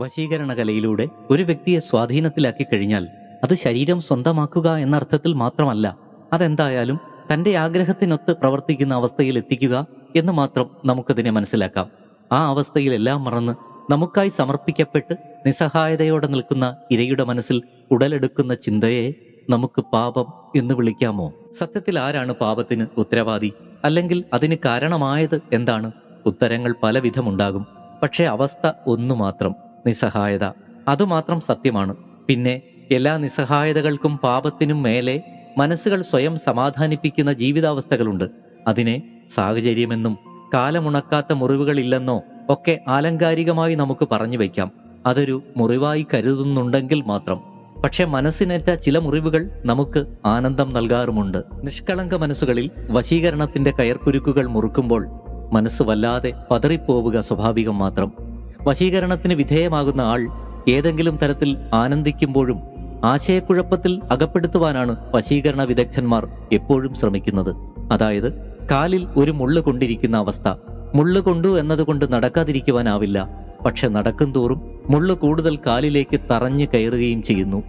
വശീകരണ കലയിലൂടെ ഒരു വ്യക്തിയെ സ്വാധീനത്തിലാക്കി കഴിഞ്ഞാൽ അത് ശരീരം സ്വന്തമാക്കുക എന്ന അർത്ഥത്തിൽ മാത്രമല്ല അതെന്തായാലും തന്റെ ആഗ്രഹത്തിനൊത്ത് പ്രവർത്തിക്കുന്ന അവസ്ഥയിൽ എത്തിക്കുക എന്ന് മാത്രം നമുക്കതിനെ മനസ്സിലാക്കാം. ആ അവസ്ഥയിലെല്ലാം മറന്ന് നമുക്കായി സമർപ്പിക്കപ്പെട്ട് നിസ്സഹായതയോടെ നിൽക്കുന്ന ഇരയുടെ മനസ്സിൽ ഉടലെടുക്കുന്ന ചിന്തയെ നമുക്ക് പാപം എന്ന് വിളിക്കാമോ? സത്യത്തിൽ ആരാണ് പാപത്തിന് ഉത്തരവാദി? അല്ലെങ്കിൽ അതിന് കാരണമായത് എന്താണ്? ഉത്തരങ്ങൾ പലവിധമുണ്ടാകും. പക്ഷേ അവസ്ഥ ഒന്നു മാത്രം നിസ്സഹായത. അതുമാത്രം സത്യമാണ്. പിന്നെ എല്ലാ നിസ്സഹായതകൾക്കും പാപത്തിനും മേലെ മനസ്സുകൾ സ്വയം സമാധാനിപ്പിക്കുന്ന ജീവിതാവസ്ഥകളുണ്ട്. അതിനെ സാഹചര്യമെന്നും കാലമുണക്കാത്ത മുറിവുകളില്ലെന്നോ ഒക്കെ ആലങ്കാരികമായി നമുക്ക് പറഞ്ഞു വയ്ക്കാം. അതൊരു മുറിവായി കരുതുന്നുണ്ടെങ്കിൽ മാത്രം. പക്ഷെ മനസ്സിനേറ്റ ചില മുറിവുകൾ നമുക്ക് ആനന്ദം നൽകാറുമുണ്ട്. നിഷ്കളങ്ക മനസ്സുകളിൽ വശീകരണത്തിന്റെ കയർക്കുരുക്കുകൾ മുറുക്കുമ്പോൾ മനസ്സ് വല്ലാതെ പതറിപ്പോവുക സ്വാഭാവികം മാത്രം. വശീകരണത്തിന് വിധേയമാകുന്ന ആൾ ഏതെങ്കിലും തരത്തിൽ ആനന്ദിക്കുമ്പോഴും ആശയക്കുഴപ്പത്തിൽ അകപ്പെടുത്തുവാനാണ് വശീകരണ വിദഗ്ധന്മാർ എപ്പോഴും ശ്രമിക്കുന്നത്. അതായത് കാലിൽ ഒരു മുള്ളു കൊണ്ടിരിക്കുന്ന അവസ്ഥ. മുള്ളു കൊണ്ടു എന്നതുകൊണ്ട് നടക്കാതിരിക്കുവാനാവില്ല. പക്ഷെ നടക്കും തോറും മുള്ളു കൂടുതൽ കാലിലേക്ക് തറഞ്ഞു കയറുകയും ചെയ്യുന്നു.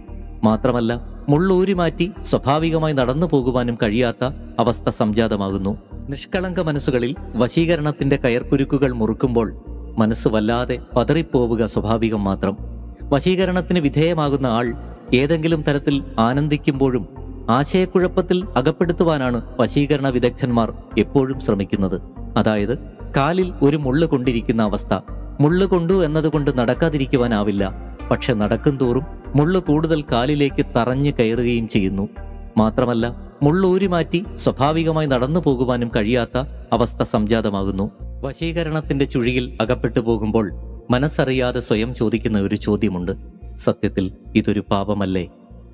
മാത്രമല്ല മുള്ളൂരി മാറ്റി സ്വാഭാവികമായി നടന്നു പോകുവാനും കഴിയാത്ത അവസ്ഥ സംജാതമാകുന്നു. നിഷ്കളങ്ക മനസ്സുകളിൽ വശീകരണത്തിന്റെ കയർക്കുരുക്കുകൾ മുറുക്കുമ്പോൾ മനസ്സ് വല്ലാതെ പതറിപ്പോവുക സ്വാഭാവികം മാത്രം. വശീകരണത്തിന് വിധേയമാകുന്ന ആൾ ഏതെങ്കിലും തരത്തിൽ ആനന്ദിക്കുമ്പോഴും ആശയക്കുഴപ്പത്തിൽ അകപ്പെടുത്തുവാനാണ് വശീകരണ വിദഗ്ധന്മാർ എപ്പോഴും ശ്രമിക്കുന്നത്. അതായത് കാലിൽ ഒരു മുള്ളു കൊണ്ടിരിക്കുന്ന അവസ്ഥ. മുള്ളു കൊണ്ടു എന്നതുകൊണ്ട് നടക്കാതിരിക്കുവാനാവില്ല. പക്ഷെ നടക്കും തോറും മുള്ളു കൂടുതൽ കാലിലേക്ക് തറഞ്ഞു കയറുകയും ചെയ്യുന്നു. മാത്രമല്ല മുള്ളൂരി മാറ്റി സ്വാഭാവികമായി നടന്നു പോകുവാനും കഴിയാത്ത അവസ്ഥ സംജാതമാകുന്നു. വശീകരണത്തിന്റെ ചുഴിയിൽ അകപ്പെട്ടു പോകുമ്പോൾ മനസ്സറിയാതെ സ്വയം ചോദിക്കുന്ന ഒരു ചോദ്യമുണ്ട്. സത്യത്തിൽ ഇതൊരു പാപമല്ലേ?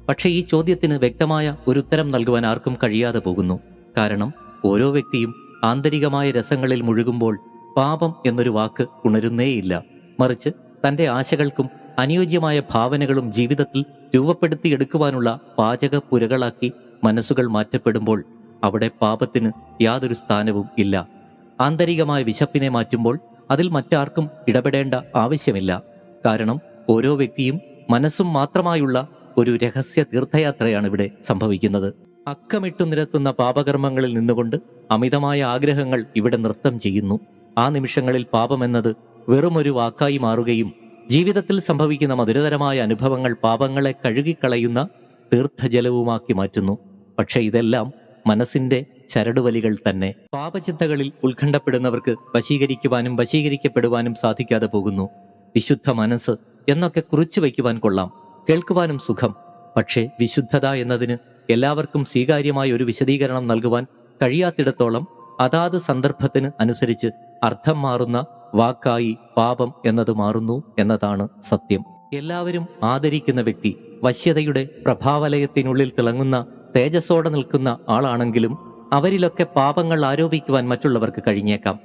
പക്ഷേ ഈ ചോദ്യത്തിന് വ്യക്തമായ ഒരു ഉത്തരം നൽകുവാൻ ആർക്കും കഴിയാതെ പോകുന്നു. കാരണം ഓരോ വ്യക്തിയും ആന്തരികമായ രസങ്ങളിൽ മുഴുകുമ്പോൾ പാപം എന്നൊരു വാക്ക് ഉണരുന്നേയില്ല. മറിച്ച് തന്റെ ആശകൾക്കും അനുയോജ്യമായ ഭാവനകളും ജീവിതത്തിൽ രൂപപ്പെടുത്തിയെടുക്കുവാനുള്ള പാചക പുരകളാക്കി മനസ്സുകൾ മാറ്റപ്പെടുമ്പോൾ അവിടെ പാപത്തിന് യാതൊരു സ്ഥാനവും ഇല്ല. ആന്തരികമായ വിശപ്പിനെ മാറ്റുമ്പോൾ അതിൽ മറ്റാർക്കും ഇടപെടേണ്ട ആവശ്യമില്ല. കാരണം ഓരോ വ്യക്തിയും മനസ്സും മാത്രമായുള്ള ഒരു രഹസ്യ തീർത്ഥയാത്രയാണ് ഇവിടെ സംഭവിക്കുന്നത്. അക്കമിട്ടു നിരത്തുന്ന പാപകർമ്മങ്ങളിൽ നിന്നുകൊണ്ട് അമിതമായ ആഗ്രഹങ്ങൾ ഇവിടെ നൃത്തം ചെയ്യുന്നു. ആ നിമിഷങ്ങളിൽ പാപമെന്നത് വെറുമൊരു വാക്കായി മാറുകയും ജീവിതത്തിൽ സംഭവിക്കുന്ന മധുരതരമായ അനുഭവങ്ങൾ പാപങ്ങളെ കഴുകിക്കളയുന്ന തീർത്ഥജലവുമാക്കി മാറ്റുന്നു. പക്ഷേ ഇതെല്ലാം മനസ്സിന്റെ ചരടുവലികൾ തന്നെ പാപചിന്തകളിൽ ഉത്കണ്ഠപ്പെടുന്നവർക്ക് വശീകരിക്കുവാനും വശീകരിക്കപ്പെടുവാനും സാധിക്കാതെ പോകുന്നു. വിശുദ്ധ മനസ്സ് എന്നൊക്കെ കുറിച്ചു വയ്ക്കുവാൻ കൊള്ളാം. കേൾക്കുവാനും സുഖം. പക്ഷേ വിശുദ്ധത എന്നതിന് എല്ലാവർക്കും സ്വീകാര്യമായ ഒരു വിശദീകരണം നൽകുവാൻ കഴിയാത്തിടത്തോളം അതാത് സന്ദർഭത്തിന് അനുസരിച്ച് അർത്ഥം മാറുന്ന വാക്കായി പാപം എന്നത് മാറുന്നു എന്നതാണ് സത്യം. എല്ലാവരും ആദരിക്കുന്ന വ്യക്തി വശ്യതയുടെ പ്രഭാവലയത്തിനുള്ളിൽ തിളങ്ങുന്ന തേജസ്സോടെ നിൽക്കുന്ന ആളാണെങ്കിലും അവരിലൊക്കെ പാപങ്ങൾ ആരോപിക്കുവാൻ മറ്റുള്ളവർക്ക് കഴിഞ്ഞേക്കാം.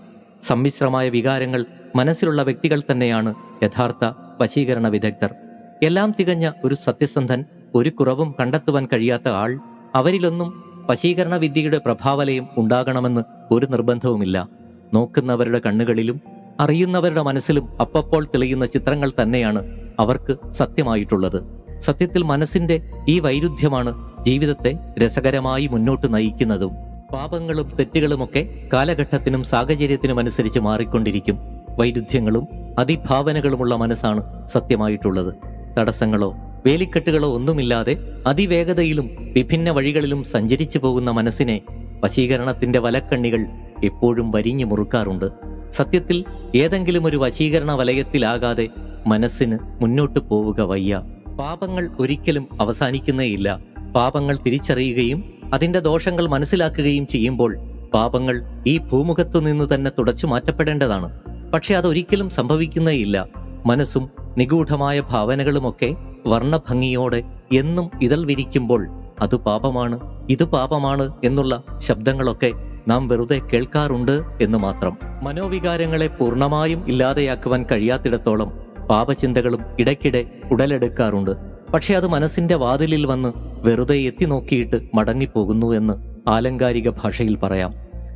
സമ്മിശ്രമായ വികാരങ്ങൾ മനസ്സിലുള്ള വ്യക്തികൾ തന്നെയാണ് യഥാർത്ഥ വശീകരണ വിദഗ്ധർ. എല്ലാം തികഞ്ഞ ഒരു സത്യസന്ധൻ ഒരു കുറവും കണ്ടെത്തുവാൻ കഴിയാത്ത ആൾ അവരിലൊന്നും വശീകരണ വിദ്യയുടെ പ്രഭാവലയം ഉണ്ടാകണമെന്ന് ഒരു നിർബന്ധവുമില്ല. നോക്കുന്നവരുടെ കണ്ണുകളിലും അറിയുന്നവരുടെ മനസ്സിലും അപ്പപ്പോൾ തെളിയുന്ന ചിത്രങ്ങൾ തന്നെയാണ് അവർക്ക് സത്യമായിട്ടുള്ളത്. സത്യത്തിൽ മനസ്സിന്റെ ഈ വൈരുദ്ധ്യമാണ് ജീവിതത്തെ രസകരമായി മുന്നോട്ട് നയിക്കുന്നതും. പാപങ്ങളും തെറ്റുകളുമൊക്കെ കാലഘട്ടത്തിനും സാഹചര്യത്തിനും അനുസരിച്ച് മാറിക്കൊണ്ടിരിക്കും. വൈരുദ്ധ്യങ്ങളും അതിഭാവനകളുമുള്ള മനസ്സാണ് സത്യമായിട്ടുള്ളത്. തടസ്സങ്ങളോ വേലിക്കെട്ടുകളോ ഒന്നുമില്ലാതെ അതിവേഗതയിലും വിഭിന്ന വഴികളിലും സഞ്ചരിച്ചു പോകുന്ന മനസ്സിനെ വശീകരണത്തിന്റെ വലക്കണ്ണികൾ എപ്പോഴും വരിഞ്ഞു മുറുക്കാറുണ്ട്. സത്യത്തിൽ ഏതെങ്കിലും ഒരു വശീകരണ വലയത്തിലാകാതെ മനസ്സിന് മുന്നോട്ട് പോവുക വയ്യ. പാപങ്ങൾ ഒരിക്കലും അവസാനിക്കുന്നേയില്ല. പാപങ്ങൾ തിരിച്ചറിയുകയും അതിന്റെ ദോഷങ്ങൾ മനസ്സിലാക്കുകയും ചെയ്യുമ്പോൾ പാപങ്ങൾ ഈ ഭൂമുഖത്തു നിന്ന് തന്നെ തുടച്ചു മാറ്റപ്പെടേണ്ടതാണ്. പക്ഷെ അതൊരിക്കലും സംഭവിക്കുന്നേയില്ല. മനസ്സും നിഗൂഢമായ ഭാവനകളുമൊക്കെ വർണഭംഗിയോടെ എന്നും ഇതൾ വിരിക്കുമ്പോൾ അത് പാപമാണ് ഇത് പാപമാണ് എന്നുള്ള ശബ്ദങ്ങളൊക്കെ നാം വെറുതെ കേൾക്കാറുണ്ട് എന്ന് മാത്രം. മനോവികാരങ്ങളെ പൂർണമായും ഇല്ലാതെയാക്കുവാൻ കഴിയാത്തിടത്തോളം പാപചിന്തകളും ഇടയ്ക്കിടെ ഉടലെടുക്കാറുണ്ട്. പക്ഷെ അത് മനസ്സിന്റെ വാതിലിൽ വന്ന് വെറുതെ എത്തി നോക്കിയിട്ട് മടങ്ങിപ്പോകുന്നു എന്ന് ആലങ്കാരിക ഭാഷയിൽ പറയാം.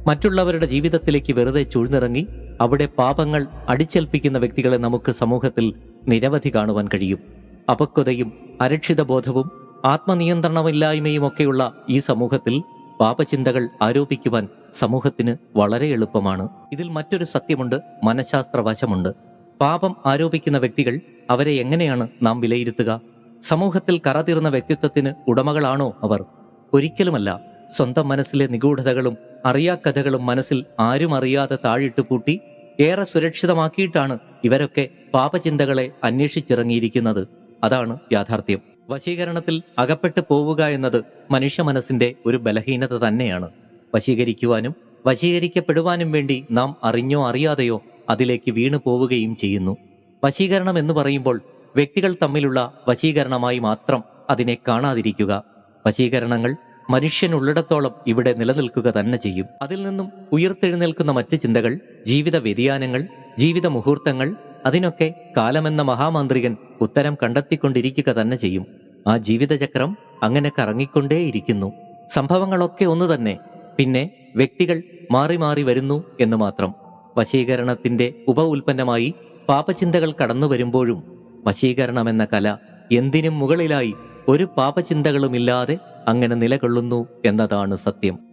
മറ്റുള്ളവരുടെ ജീവിതത്തിലേക്ക് വെറുതെ ചുഴ്ന്നിറങ്ങി അവിടെ പാപങ്ങൾ അടിച്ചേൽപ്പിക്കുന്ന വ്യക്തികളെ നമുക്ക് സമൂഹത്തിൽ നിരവധി കാണുവാൻ കഴിയും. അപക്വതയും അരക്ഷിതബോധവും ആത്മനിയന്ത്രണമില്ലായ്മയുമൊക്കെയുള്ള ഈ സമൂഹത്തിൽ പാപചിന്തകൾ ആരോപിക്കുവാൻ സമൂഹത്തിന് വളരെ എളുപ്പമാണ്. ഇതിൽ മറ്റൊരു സത്യമുണ്ട് മനഃശാസ്ത്ര വശമുണ്ട് പാപം ആരോപിക്കുന്ന വ്യക്തികൾ അവരെ എങ്ങനെയാണ് നാം വിലയിരുത്തുക? സമൂഹത്തിൽ കറതീർന്ന വ്യക്തിത്വത്തിന് ഉടമകളാണോ അവർ? ഒരിക്കലുമല്ല. സ്വന്തം മനസ്സിലെ നിഗൂഢതകളും അറിയാക്കഥകളും മനസ്സിൽ ആരും അറിയാതെ താഴിട്ട് പൂട്ടി ഏറെ സുരക്ഷിതമാക്കിയിട്ടാണ് ഇവരൊക്കെ പാപചിന്തകളെ അന്വേഷിച്ചിറങ്ങിയിരിക്കുന്നത്. അതാണ് യാഥാർത്ഥ്യം. വശീകരണത്തിൽ അകപ്പെട്ടു പോവുക എന്നത് മനുഷ്യ മനസ്സിന്റെ ഒരു ബലഹീനത തന്നെയാണ്. വശീകരിക്കുവാനും വശീകരിക്കപ്പെടുവാനും വേണ്ടി നാം അറിഞ്ഞോ അറിയാതെയോ അതിലേക്ക് വീണു പോവുകയും ചെയ്യുന്നു. വശീകരണം എന്ന് പറയുമ്പോൾ വ്യക്തികൾ തമ്മിലുള്ള വശീകരണമായി മാത്രം അതിനെ കാണാതിരിക്കുക. വശീകരണങ്ങൾ മനുഷ്യൻ മനുഷ്യനുള്ളിടത്തോളം ഇവിടെ നിലനിൽക്കുക തന്നെ ചെയ്യും. അതിൽ നിന്നും ഉയർത്തെഴുന്നേൽക്കുന്ന മറ്റ് ചിന്തകൾ ജീവിത വ്യതിയാനങ്ങൾ ജീവിത മുഹൂർത്തങ്ങൾ അതിനൊക്കെ കാലമെന്ന മഹാമാന്ത്രികൻ ഉത്തരം കണ്ടെത്തിക്കൊണ്ടിരിക്കുക തന്നെ ചെയ്യും. ആ ജീവിതചക്രം അങ്ങനെ കറങ്ങിക്കൊണ്ടേയിരിക്കുന്നു. സംഭവങ്ങളൊക്കെ ഒന്ന് തന്നെ. പിന്നെ വ്യക്തികൾ മാറി മാറി വരുന്നു എന്ന് മാത്രം. വശീകരണത്തിന്റെ ഉപ ഉൽപ്പന്നമായി പാപചിന്തകൾ കടന്നു വരുമ്പോഴും വശീകരണമെന്ന കല എന്തിനും മുകളിലായി ഒരു പാപചിന്തകളുമില്ലാതെ അങ്ങനെ നിലകൊള്ളുന്നു എന്നതാണ് സത്യം.